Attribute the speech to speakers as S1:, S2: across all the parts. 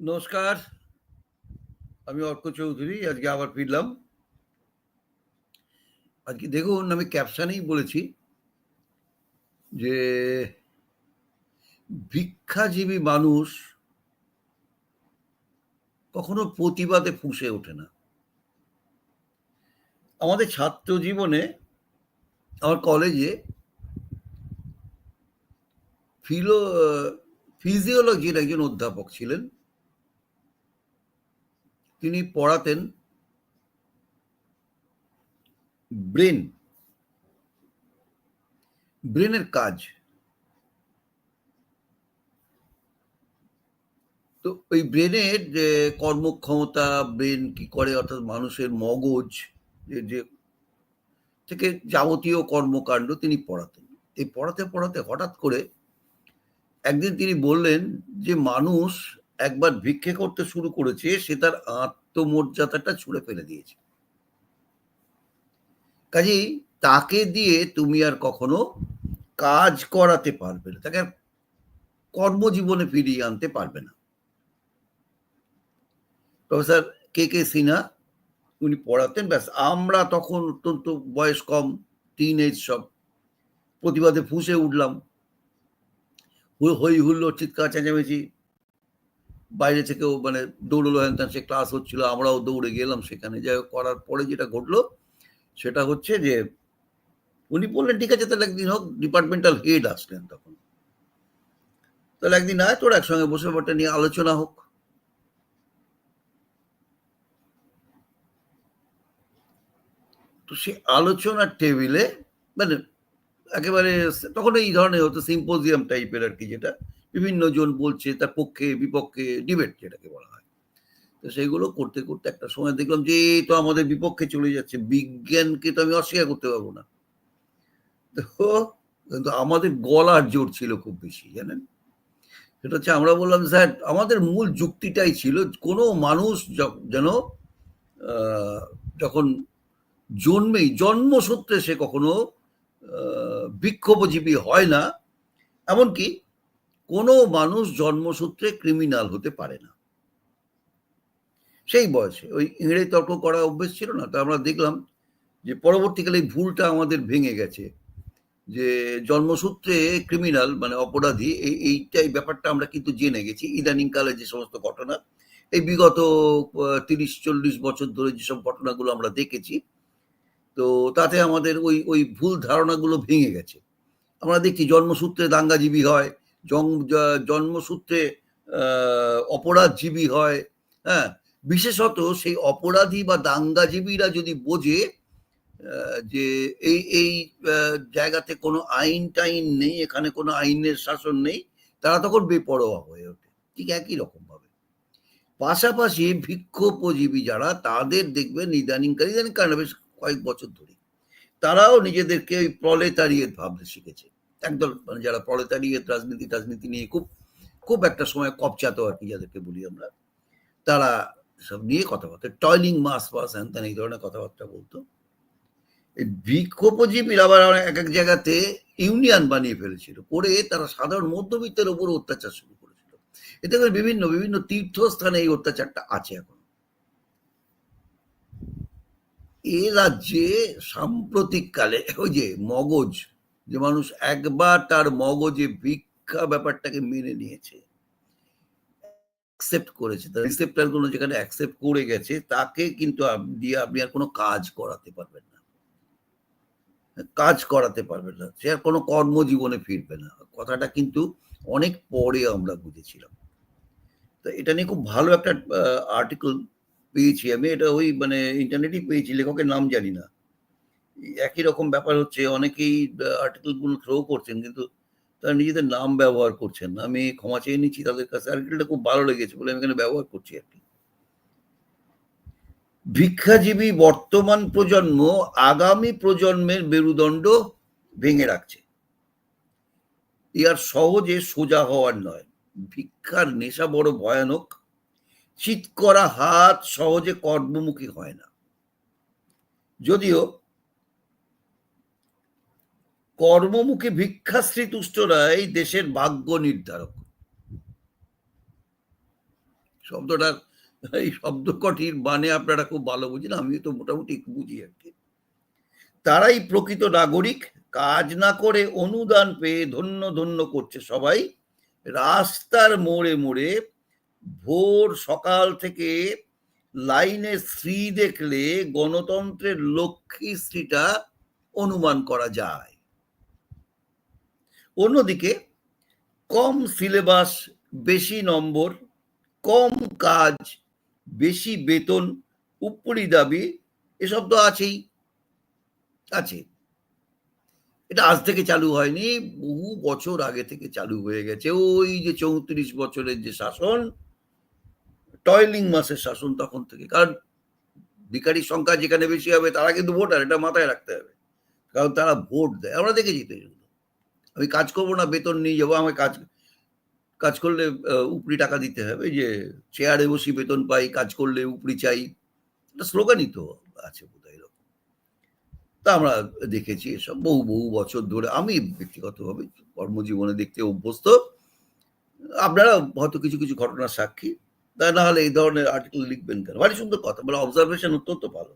S1: নমস্কার, আমি অর্ক চৌধুরী, আজকে আবার ফিরলাম। আজকে দেখুন, আমি ক্যাপশনেই বলেছি যে, ভিক্ষাজীবী মানুষ কখনো প্রতিবাদে ফুঁসে ওঠে না। আমাদের ছাত্র জীবনে, আমার কলেজে ফিলো ফিজিওলজির একজন অধ্যাপক ছিলেন। তিনি পড়াতেন ব্রেন। ব্রেনের কাজ। তো ওই ব্রেনের যে কর্মক্ষমতা, ব্রেন কি করে, অর্থাৎ মানুষের মগজ যে থেকে যাবতীয় কর্মকাণ্ড তিনি পড়াতেন। এই পড়াতে পড়াতে হঠাৎ করে একদিন তিনি বললেন যে, মানুষ একবার ভিক্ষে করতে শুরু করেছে, সে তার আত্মমর্যাদাটা ছুঁড়ে ফেলে দিয়েছে। কাজেই তাকে দিয়ে তুমি আর কখনো কাজ করাতে পারবে না, তাকে কর্মজীবনে ফিরিয়ে আনতে পারবে না। প্রফেসর কে কে সিনহা, উনি পড়াতেন, ব্যাস, আমরা তখন অত্যন্ত বয়স কম টিন এজ সব প্রতিবাদে ফুসে উঠলাম। হই হুল্লো চিৎকার, চেঁচামেচি বাইরে থেকেও মানে দৌড়লো, হ্যান সে ক্লাস হচ্ছিল, আমরাও দৌড়ে গেলাম সেখানে। যাই করার পরে যেটা ঘটলো, সেটা হচ্ছে যে, উনি বললেন, ঠিক আছে, তাহলে একদিন হোক ডিপার্টমেন্টাল হেড আসলেন তখন। তাহলে একদিন আয়, তোর একসঙ্গে বসে ব্যাপারটা নিয়ে আলোচনা হোক। তো সে আলোচনার টেবিলে মানে একেবারে তখন এই ধরনের হতো সিম্পোজিয়াম টাইপের আর কি যেটা। বিভিন্ন জন বলছে, তার পক্ষে, বিপক্ষে ডিবেট যেটাকে বলা হয়। তো সেইগুলো করতে করতে একটা সময় দেখলাম যে, এই তো আমাদের বিপক্ষে চলে যাচ্ছে। বিজ্ঞানকে তো আমি অস্বীকার করতে পারব না। তো কিন্তু আমাদের গলার জোর ছিল খুব বেশি, জানেন? সেটা হচ্ছে আমরা বললাম, স্যার, আমাদের মূল যুক্তিটাই ছিল কোনো মানুষ যেন যখন জন্মেই জন্মসূত্রে সে কখনো বিক্ষোভজীবী হয় না। এমনকি কোনো মানুষ জন্মসূত্রে ক্রিমিনাল হতে পারে না। সেই বয়সে, ওই ইংরেজি তর্ক করা অভ্যেস ছিল না, তো আমরা দেখলাম যে পরবর্তীকালে ভুলটা আমাদের ভেঙে গেছে, যে জন্মসূত্রে ক্রিমিনাল মানে অপরাধী, এই, এইটাই ব্যাপারটা আমরা কিন্তু জেনে গেছি। ইদানিংকালে যে সমস্ত ঘটনা, এই বিগত তিরিশ, চল্লিশ বছর ধরে যেসব ঘটনাগুলো আমরা দেখেছি, তো তাতে আমাদের ওই ওই ভুল ধারণাগুলো ভেঙে গেছে। আমরা দেখি জন্মসূত্রে দাঙ্গাজীবী হয় জন্মসূত্রে অপরাধজীবী হয় হ্যাঁ? বিশেষত সেই অপরাধী বা দাঙ্গাজীবীরা যদি বোঝে যে এই এই জায়গাতে কোনো আইন টাইন নেই, এখানে কোনো আইনের শাসন নেই, তারা তখন বেপরোয়া হয়ে ওঠে। ঠিক একই রকম ভাবে পাশাপাশি ভিক্ষোপজীবী যারা, তাদের দেখবেন ইদানিংকার ইদানিং কারণে বেশ কয়েক বছর ধরে, তারাও নিজেদেরকে ওই প্রলেতারিয়েত ভাবতে শিখেছে। একদল মানে যারা প্রলেতারিয়েত রাজনীতি রাজনীতি নিয়ে খুব খুব একটা সময় কপচাত আর কি যাদেরকে বলি আমরা। তারা সব নিয়ে কথাবার্তা, টয়লিং মাস ফাস হ্যান এই ধরনের কথাবার্তা বলতো। এই বিক্ষোভজীবীর আবার এক এক জায়গাতে ইউনিয়ন বানিয়ে ফেলেছিল, করে তারা সাধারণ মধ্যবিত্তের উপর অত্যাচার শুরু করেছিল। এতে করে বিভিন্ন বিভিন্ন তীর্থস্থানে এই অত্যাচারটা আছে এখন। এ রাজ্যে সাম্প্রতিককালে ওই যে মগজ যে মানুষ একবার তার মগজে ভিক্ষা ব্যাপারটাকে মেনে নিয়েছে অ্যাকসেপ্ট করেছে। তার রিসেপ্টারগুলো যেখানে অ্যাকসেপ্ট করে গেছে, তাকে কিন্তু দিয়ে আপনি আর কোনো কাজ করাতে পারবেন না। কাজ করাতে পারবেন না। সে আর কোনো কর্মজীবনে ফিরবে না। কথাটা কিন্তু অনেক পরে আমরা বুঝেছিলাম। তো এটা নিয়ে খুব ভালো একটা আর্টিকেল পেয়েছি আমি। এটা ওই মানে ইন্টারনেটেই পেয়েছি, লেখকের নাম জানি না। একই রকম ব্যাপার হচ্ছে, অনেকেই আর্টিকেলগুলো থ্রো করছেন, কিন্তু তারা নিজেদের নাম ব্যবহার করছেন আমি ক্ষমা চেয়ে নিচ্ছি তাদের কাছে। আর্টিকেলটা খুব ভালো লেগেছে বলে আমি এখানে ব্যবহার করছি আর কি। ভিক্ষাজীবী বর্তমান প্রজন্ম আগামী প্রজন্মের মেরুদণ্ড ভেঙে রাখছে। ইয়ার সহজে সোজা হওয়ার নয়। ভিক্ষার নেশা বড় ভয়ানক। চিত করা হাত সহজে কর্মমুখী হয় না। যদিও কর্মমুখী ভিক্ষাশ্রী তুষ্টরাই দেশের ভাগ্য নির্ধারক। শব্দটার এই শব্দ শব্দকটির মানে আপনারা খুব ভালো বুঝেন আমি তো মোটামুটি বুঝি আর কি। তারাই প্রকৃত নাগরিক, কাজ না করে অনুদান পেয়ে ধন্য ধন্য করছে সবাই। রাস্তার মোড়ে মোড়ে ভোর সকাল থেকে লাইনে স্ত্রী দেখলে গণতন্ত্রের লক্ষ্মী স্ত্রীটা অনুমান করা যায়। অন্যদিকে, কম সিলেবাস, বেশি নম্বর, কম কাজ, বেশি বেতন, উপরি দাবি, এসব তো আছেই, আছে। এটা আজ থেকে চালু হয়নি, বহু বছর আগে থেকে চালু হয়ে গেছে। ওই যে চৌত্রিশ বছরের যে শাসন, টয়লিং মাসের শাসন তখন থেকে। কারণ ভিকারির সংখ্যা যেখানে বেশি হবে, তারা কিন্তু ভোটার, এটা মাথায় রাখতে হবে। কারণ তারা ভোট দেয়। আমরা দেখেছি তো আমি কাজ করব না, বেতন নিয়ে যাব, আমায় কাজ কাজ করলে উপরি টাকা দিতে হবে, যে চেয়ারে বসি বেতন পাই, কাজ করলে উপরি চাই। এটা স্লোগানই তো আছে বোধহয় এরকম। তা আমরা দেখেছি এসব বহু বহু বছর ধরে। আমি ব্যক্তিগতভাবে কর্মজীবনে দেখতে অভ্যস্ত। আপনারা হয়তো কিছু কিছু ঘটনার সাক্ষী। তা না হলে এই ধরনের আর্টিকেল লিখবেন কেন? ভারী সুন্দর কথা মানে অবজারভেশন অত্যন্ত ভালো।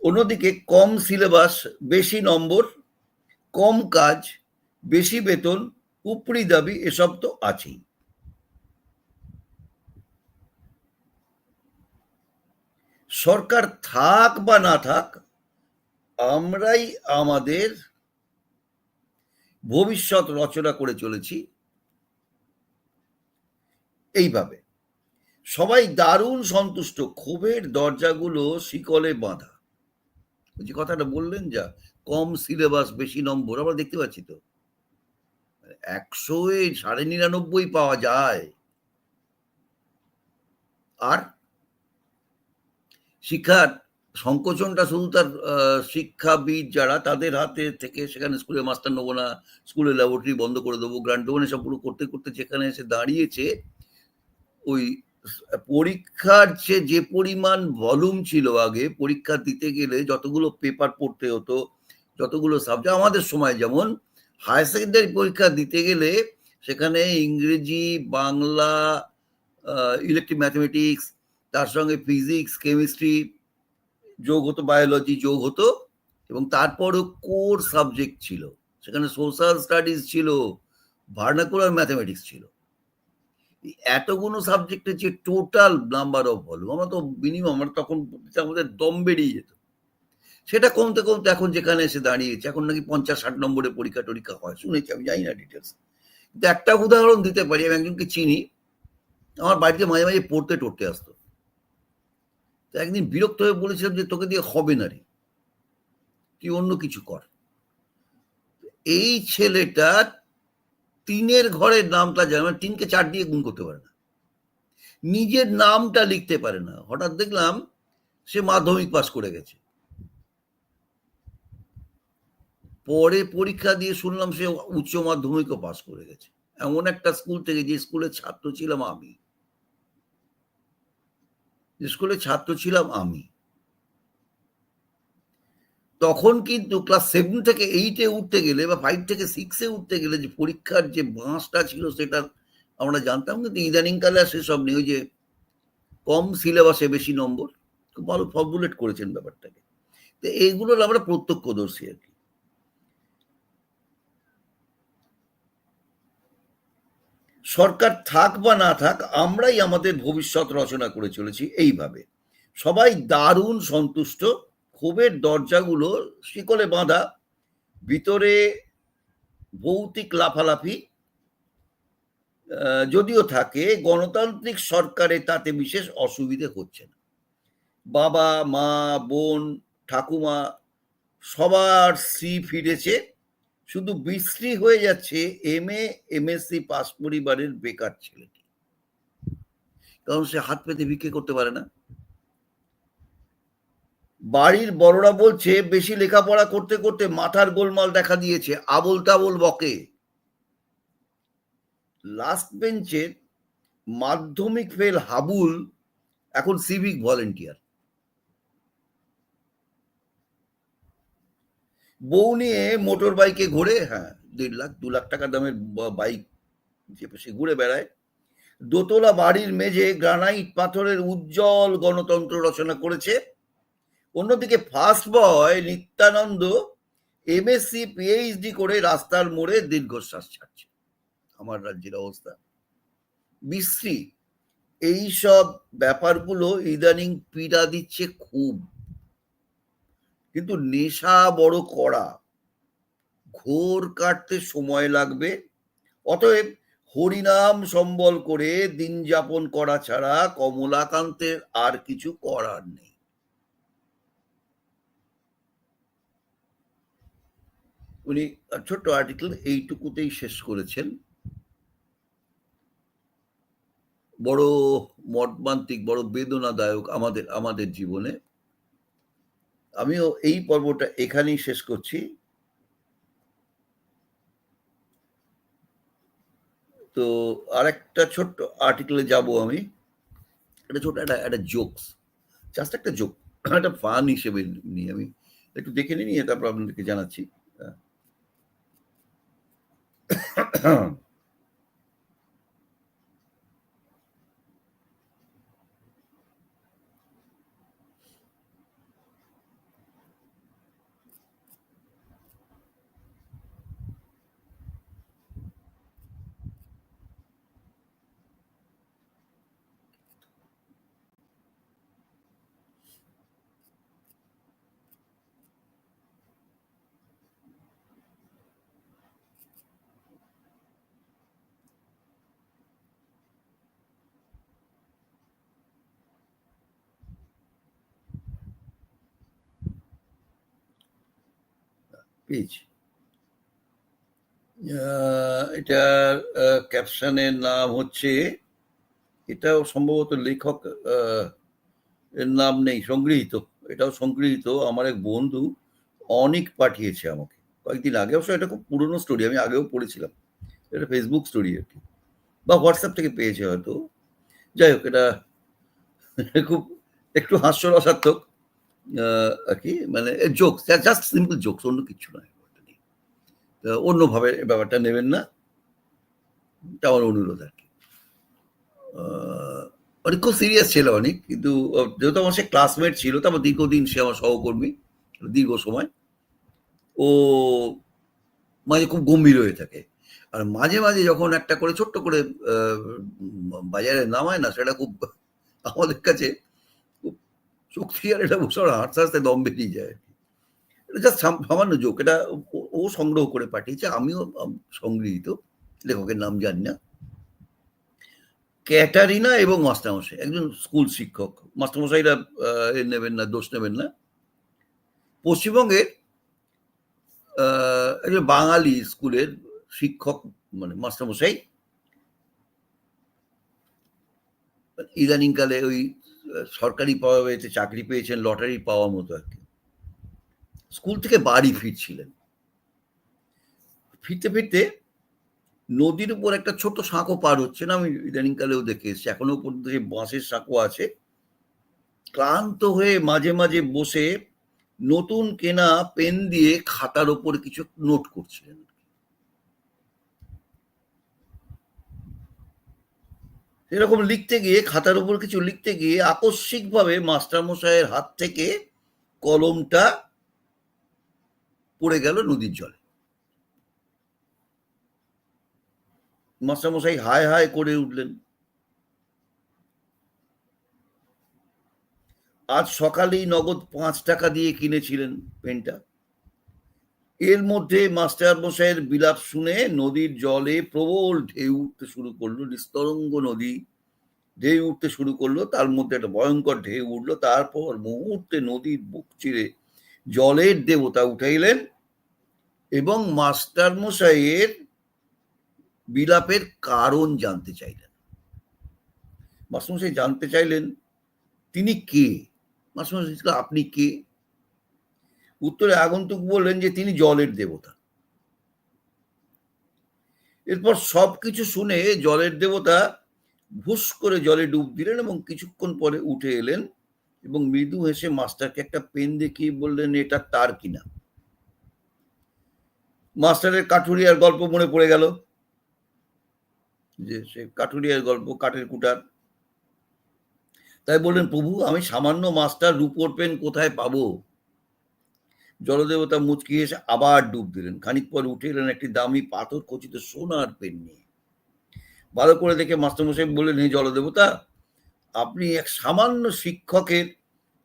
S1: অন্যদিকে কম সিলেবাস বেশি নম্বর কম কাজ, বেশি বেতন, উপরি দাবি এসব তো আছেই। সরকার থাক বা না থাক, আমরাই আমাদের ভবিষ্যৎ রচনা করে চলেছি। এইভাবে। সবাই দারুণ সন্তুষ্ট। ক্ষোভের দরজাগুলো শিকলে বাঁধা। যে কথাটা বললেন যা কম সিলেবাস, বেশি নম্বর, আমরা দেখতে পাচ্ছি তো। একশো সাড়ে নিরানব্বই পাওয়া যায়। আর শিক্ষার সংকোচনটা শুধু তার শিক্ষাবিদ যারা, তাদের হাতে থেকে সেখানে স্কুলে মাস্টার নেব না স্কুলে ল্যাবরেটরি বন্ধ করে দেবো গ্রান্ট দেবো না পুরো করতে করতে যেখানে এসে দাঁড়িয়েছে, ওই পরীক্ষার যে যে পরিমাণ ভলিউম ছিল আগে, পরীক্ষা দিতে গেলে যতগুলো পেপার পড়তে হতো যতগুলো সাবজেক্ট আমাদের সময় যেমন হায়ার সেকেন্ডারি পরীক্ষা দিতে গেলে সেখানে ইংরেজি, বাংলা ইলেকট্রিক ম্যাথমেটিক্স তার সঙ্গে ফিজিক্স কেমিস্ট্রি যোগ হতো বায়োলজি যোগ হতো এবং তারপরও কোর সাবজেক্ট ছিল। সেখানে সোশ্যাল স্টাডিজ ছিল ভার্নাকুলার ম্যাথমেটিক্স ছিল। এতগুলো সাবজেক্টের যে টোটাল নাম্বার অফ ভলিউম আমরা তো মিনিমাম আমরা তখন আমাদের দম বেরিয়ে যেত। সেটা কমতে কমতে এখন যেখানে এসে দাঁড়িয়েছে, এখন নাকি পঞ্চাশ ষাট নম্বরে পরীক্ষা টরীক্ষা হয়, শুনেছি আমি, জানি না ডিটেলস কিন্তু একটা উদাহরণ দিতে পারি, আমি একজনকে চিনি, আমার বাড়িতে মাঝে মাঝে পড়তে টড়তে আসতো। তো একদিন বিরক্ত হয়ে বলেছিলাম যে তোকে দিয়ে হবে না রে, তুই অন্য কিছু কর। এই ছেলেটা তিনের ঘরের নামটা জানে মানে তিনকে চার দিয়ে গুণ করতে পারে না। নিজের নামটা লিখতে পারে না। হঠাৎ দেখলাম সে মাধ্যমিক পাস করে গেছে। পরে পরীক্ষা দিয়ে শুনলাম সে উচ্চ মাধ্যমিকও পাস করে গেছে। এমন একটা স্কুল থেকে যে স্কুলের ছাত্র ছিলাম আমি। স্কুলের ছাত্র ছিলাম আমি। তখন কিন্তু ক্লাস সেভেন থেকে এইটে উঠতে গেলে বা ফাইভ থেকে সিক্সে উঠতে গেলে যে পরীক্ষার যে বাঁশটা ছিল সেটা আমরা জানতাম, কিন্তু ইদানিং কালে আর সেসব নেই। যে কম সিলেবাসে বেশি নম্বর, খুব ভালো ফর্মুলেট করেছেন ব্যাপারটাকে। তো এইগুলোর আমরা প্রত্যক্ষদর্শী আর কি। সরকার থাক বা না থাক, আমরাই আমাদের ভবিষ্যৎ রচনা করে চলেছি এইভাবে। সবাই দারুণ সন্তুষ্ট। ক্ষোভের দরজাগুলো শিকলে বাঁধা। ভিতরে ভৌতিক লাফালাফি যদিও থাকে, গণতান্ত্রিক সরকারে তাতে বিশেষ অসুবিধে হচ্ছে না। বাবা, মা, বোন, ঠাকুমা সবার স্ত্রী ফিরেছে। শুধু বিশ্রী হয়ে যাচ্ছে এম এ এমএসসি পাস পরিবারের বেকার ছেলেটি। কারণ সে হাত পেতে ভিক্ষে করতে পারে না। বাড়ির বড়রা বলছে, বেশি লেখাপড়া করতে করতে মাথার গোলমাল দেখা দিয়েছে আবল তাবল বকে লাস্ট বেঞ্চের মাধ্যমিক ফেল হাবুল, এখন সিভিক ভলেন্টিয়ার বউ নিয়ে মোটর বাইকে ঘোরে হ্যাঁ দেড় লাখ, দু লাখ টাকা দামের বাইক সে ঘুরে বেড়ায়। দোতলা বাড়ির মেঝে গ্রানাইট পাথরের উজ্জ্বল গণতন্ত্র রচনা করেছে। অন্যদিকে first boy Nityananda MSc PhD করে রাস্তার মোড়ে দীর্ঘশ্বাস ছাড়ছে। আমার রাজ্যের অবস্থা। বিশ্রী। এইসব ব্যাপারগুলো ইদানিং পীড়া দিচ্ছে খুব। কিন্তু নেশা বড় করা ঘোর কাটতে সময় লাগবে। অতএব হরিনাম সম্বল করে দিন যাপন করা ছাড়া কমলাকান্তের আর কিছু করার নেই। উনি ছোট্ট আর্টিকেল এইটুকুতেই শেষ করেছেন। বড় মর্মান্তিক, বড় বেদনাদায়ক আমাদের আমাদের জীবনে। আমিও এই পর্বটা এখানেই শেষ করছি। তো আরেকটা ছোট্ট আর্টিকেলে যাব আমি। একটা ছোট একটা একটা জোকস জাস্ট একটা জোক একটা ফান হিসেবে নিয়ে আমি। একটু দেখে নিয়ে তারপর আপনাদেরকে জানাচ্ছি। পেয়েছি এটার ক্যাপশনের নাম হচ্ছে, এটাও সম্ভবত লেখক এর নাম নেই, সংগৃহীত। এটাও সংগৃহীত, আমার এক বন্ধু অনেক পাঠিয়েছে আমাকে। কয়েকদিন আগে, অবশ্য এটা খুব পুরনো স্টোরি আমি আগেও পড়েছিলাম। এটা ফেসবুক স্টোরি আর কি। বা হোয়াটসঅ্যাপ থেকে পেয়েছে হয়তো। যাই হোক, এটা খুব একটু হাস্যরসাত্মক। আর কি মানে জোকস জাস্ট সিম্পল জোকস অন্য কিছু নয় অন্যভাবে ব্যাপারটা নেবেন না। এটা আমার অনুরোধ আর কি। অনেক খুব সিরিয়াস ছিল অনেক, কিন্তু যেহেতু আমার সে ক্লাসমেট ছিল, তারপর দীর্ঘদিন সে আমার সহকর্মী, দীর্ঘ সময়। ও মাঝে খুব গম্ভীর হয়ে থাকে। আর মাঝে মাঝে যখন একটা করে ছোট্ট করে বাজারে নামায় না, সেটা খুব আমাদের কাছে শক্তি আর এটা বছর হাঁটতে হাঁটতে দম বেরিয়ে যায়। এটা জাস্ট সামান্য যোগ এটা ও সংগ্রহ করে পাঠিয়েছে, আমিও সংগৃহীত, লেখকের নাম জানি না। ক্যাটারিনা এবং মাস্টারমশাই, একজন স্কুল শিক্ষক। মাস্টারমশাইরা নেবেন না, দোষ নেবেন না। পশ্চিমবঙ্গের একজন বাঙালি স্কুলের শিক্ষক মানে মাস্টারমশাই, ইদানিংকালে ওই সরকারি পাওয়া হয়েছে, চাকরি পেয়েছেন লটারি পাওয়ার মতো আর কি। স্কুল থেকে বাড়ি ফিরছিলেন। ফিরতে ফিরতে নদীর উপর একটা ছোট সাঁকো পার হচ্ছে না, আমি ইদানিংকালেও দেখে এসেছি। এখনও পর্যন্ত যে বাঁশের সাঁকো আছে, ক্লান্ত হয়ে মাঝে মাঝে বসে নতুন কেনা পেন দিয়ে খাতার ওপর কিছু নোট করছিলেন। এরকম লিখতে গিয়ে, খাতার উপর কিছু লিখতে গিয়ে আকস্মিকভাবে মাস্টারমশাইয়ের হাত থেকে কলমটা পড়ে গেল নদীর জলে। মাস্টারমশাই হায় হায় করে উঠলেন। আজ সকালেই নগদ পাঁচ টাকা দিয়ে কিনেছিলেন পেনটা। এর মধ্যে মাস্টার মশাইয়ের বিলাপ শুনে নদীর জলে প্রবল ঢেউ উঠতে শুরু করল, নিস্তরঙ্গ নদী ঢেউ উঠতে শুরু করল, তার মধ্যে একটা ভয়ঙ্কর ঢেউ উঠল, তারপর মুহূর্তে নদীর বুক চিরে জলের দেবতা উঠাইলেন এবং মাস্টার মশাইয়ের বিলাপের কারণ জানতে চাইলেন। মাস্টারমশাই জানতে চাইলেন, তিনি কে? মাস্টারমশাই আপনি কে? উত্তরে আগন্তুক বললেন যে তিনি জলের দেবতা। এরপর সবকিছু শুনে জলের দেবতা ভুস করে জলে ডুব দিলেন এবং কিছুক্ষণ পরে উঠে এলেন এবং মৃদু হেসে মাস্টারকে একটা পেন দেখিয়ে বললেন, এটা তার কিনা? মাস্টারের কাঠুরিয়ার গল্প মনে পড়ে গেল। যে সে কাঠুরিয়ার গল্প, কাঠের কুটার। তাই বললেন, প্রভু, আমি সামান্য মাস্টার রূপোর পেন কোথায় পাবো? জলদেবতা মুচকি এসে আবার ডুব দিলেন। খানিক পর উঠে এলেন একটি দামি পাথর খচিত সোনার পেন নিয়ে। ভালো করে দেখে মাস্টারমশাই বললেন, হে জলদেবতা, আপনি এক সামান্য শিক্ষকের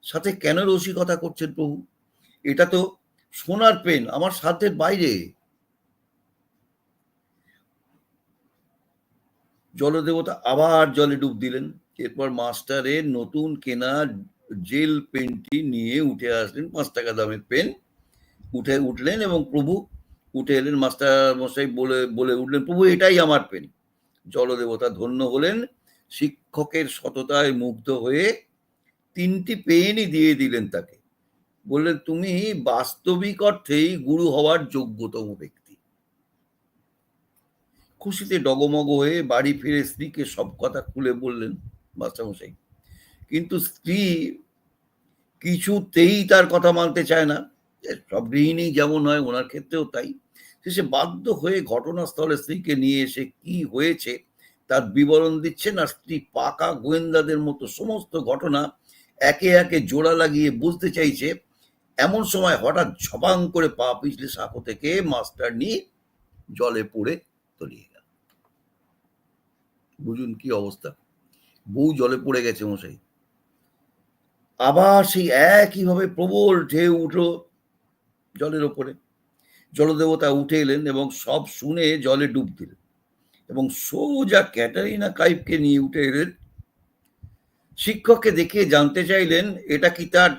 S1: সাথে কেন রসিকতা করছেন প্রভু? এটা তো সোনার পেন, আমার সাধ্যের বাইরে। জলদেবতা আবার জলে ডুব দিলেন। এরপর মাস্টারের নতুন কেনা জেল পেনটি নিয়ে উঠে আসলেন পাঁচ টাকা দামের পেন। উঠে উঠলেন এবং প্রভু উঠে এলেন, মাস্টার মশাই বলে বলে উঠলেন, প্রভু, এটাই আমার পেন। জলদেবতা ধন্য হলেন, শিক্ষকের সততায় মুগ্ধ হয়ে তিনটি পেনই দিয়ে দিলেন তাকে। বললেন, তুমি বাস্তবিক অর্থেই গুরু হওয়ার যোগ্যতম ব্যক্তি। খুশিতে ডগমগ হয়ে বাড়ি ফিরে স্ত্রীকে সব কথা খুলে বললেন মাস্টারমশাই। কিন্তু স্ত্রী কিছুতেই তার কথা মানতে চায় না। সব গৃহিণী যেমন হয়, ওনার ক্ষেত্রেও তাই। শেষে বাধ্য হয়ে ঘটনাস্থলে স্ত্রীকে নিয়ে এসে কি হয়েছে তার বিবরণ দিচ্ছেন আর স্ত্রী পাকা গোয়েন্দাদের মতো সমস্ত ঘটনা একে একে জোড়া লাগিয়ে বুঝতে চাইছে। এমন সময় হঠাৎ ঝপাং করে পা পিছলে সাঁকো থেকে মাস্টার নিয়ে জলে পড়ে তলিয়ে গেল। বুঝুন কি অবস্থা। বউ জলে পড়ে গেছে মশাই। আবার সেই একইভাবে প্রবল ঢেউ উঠল জলের ওপরে। জলদেবতা উঠে এলেন এবং সব শুনে জলে ডুব দিলেন এবং সোজা ক্যাটারিনা কাইফকে নিয়ে উঠে এলেন। শিক্ষককে দেখে জানতে চাইলেন, এটা কি তার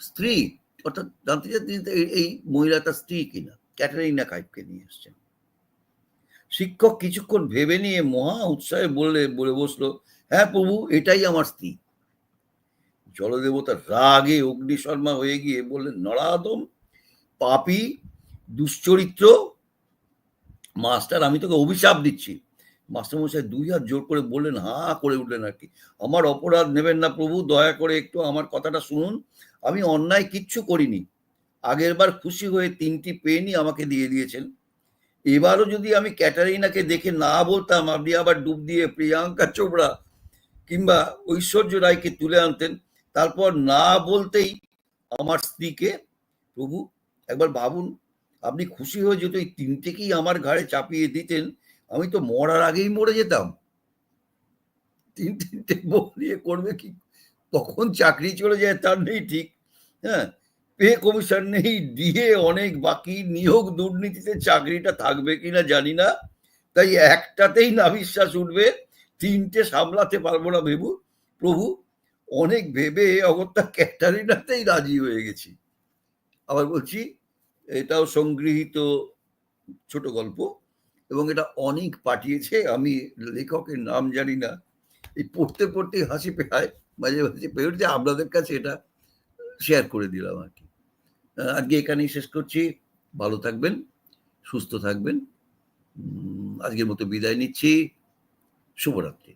S1: স্ত্রী? অর্থাৎ জানতে চাইতেন এই- মহিলা তার স্ত্রী কিনা? ক্যাটারিনা কাইফকে নিয়ে এসছেন শিক্ষক কিছুক্ষণ ভেবে নিয়ে মহা উৎসাহে বললে, বলে বসল হ্যাঁ প্রভু, এটাই আমার স্ত্রী। জলদেবতা রাগে অগ্নিশর্মা হয়ে গিয়ে বললেন নরাদম পাপি, দুশ্চরিত্র, মাস্টার, আমি তোকে অভিশাপ দিচ্ছি। মাস্টারমশাই দুই হাত জোর করে বললেন হা করে উঠলেন আর কি। আমার অপরাধ নেবেন না প্রভু, দয়া করে একটু আমার কথাটা শুনুন। আমি অন্যায় কিচ্ছু করিনি। আগের বার খুশি হয়ে তিনটি পেনই আমাকে দিয়ে দিয়েছেন। এবারও যদি আমি ক্যাটারিনাকে দেখে না বলতাম, আপনি আবার ডুব দিয়ে প্রিয়াঙ্কা চোপড়া কিংবা ঐশ্বর্য রায়কে তুলে আনতেন তারপর না বলতেই আমার স্ত্রীকে, প্রভু, একবার ভাবুন, আপনি খুশি হয়ে যেত এই তিনটেকেই আমার ঘাড়ে চাপিয়ে দিতেন, আমি তো মরার আগেই মরে যেতাম। তিন তিনটে বউ নিয়ে করবে কি? কখন চাকরি চলে যায়, তার নেই ঠিক হ্যাঁ? পে কমিশন নেই, দিয়ে অনেক বাকি নিয়োগ দুর্নীতিতে চাকরিটা থাকবে কিনা জানি না। তাই একটাতেই না বিশ্বাস উঠবে, তিনটে সামলাতে পারব না ভেবু। প্রভু অনেক ভেবে অগত্যা ক্যাটারিনাতেই রাজি হয়ে গেছি। আবার বলছি, এটাও সংগৃহীত ছোট গল্প এবং এটা অনেক পাঠিয়েছে। আমি লেখকের নাম জানি না। এই পড়তে পড়তে হাসি পেয়ে মাঝে মাঝে পেয়ে উঠছে। আপনাদের কাছে এটা শেয়ার করে দিলাম আর কি। আজকে এখানেই শেষ করছি। ভালো থাকবেন, সুস্থ থাকবেন। আজকের মতো বিদায় নিচ্ছি। শুভরাত্রি।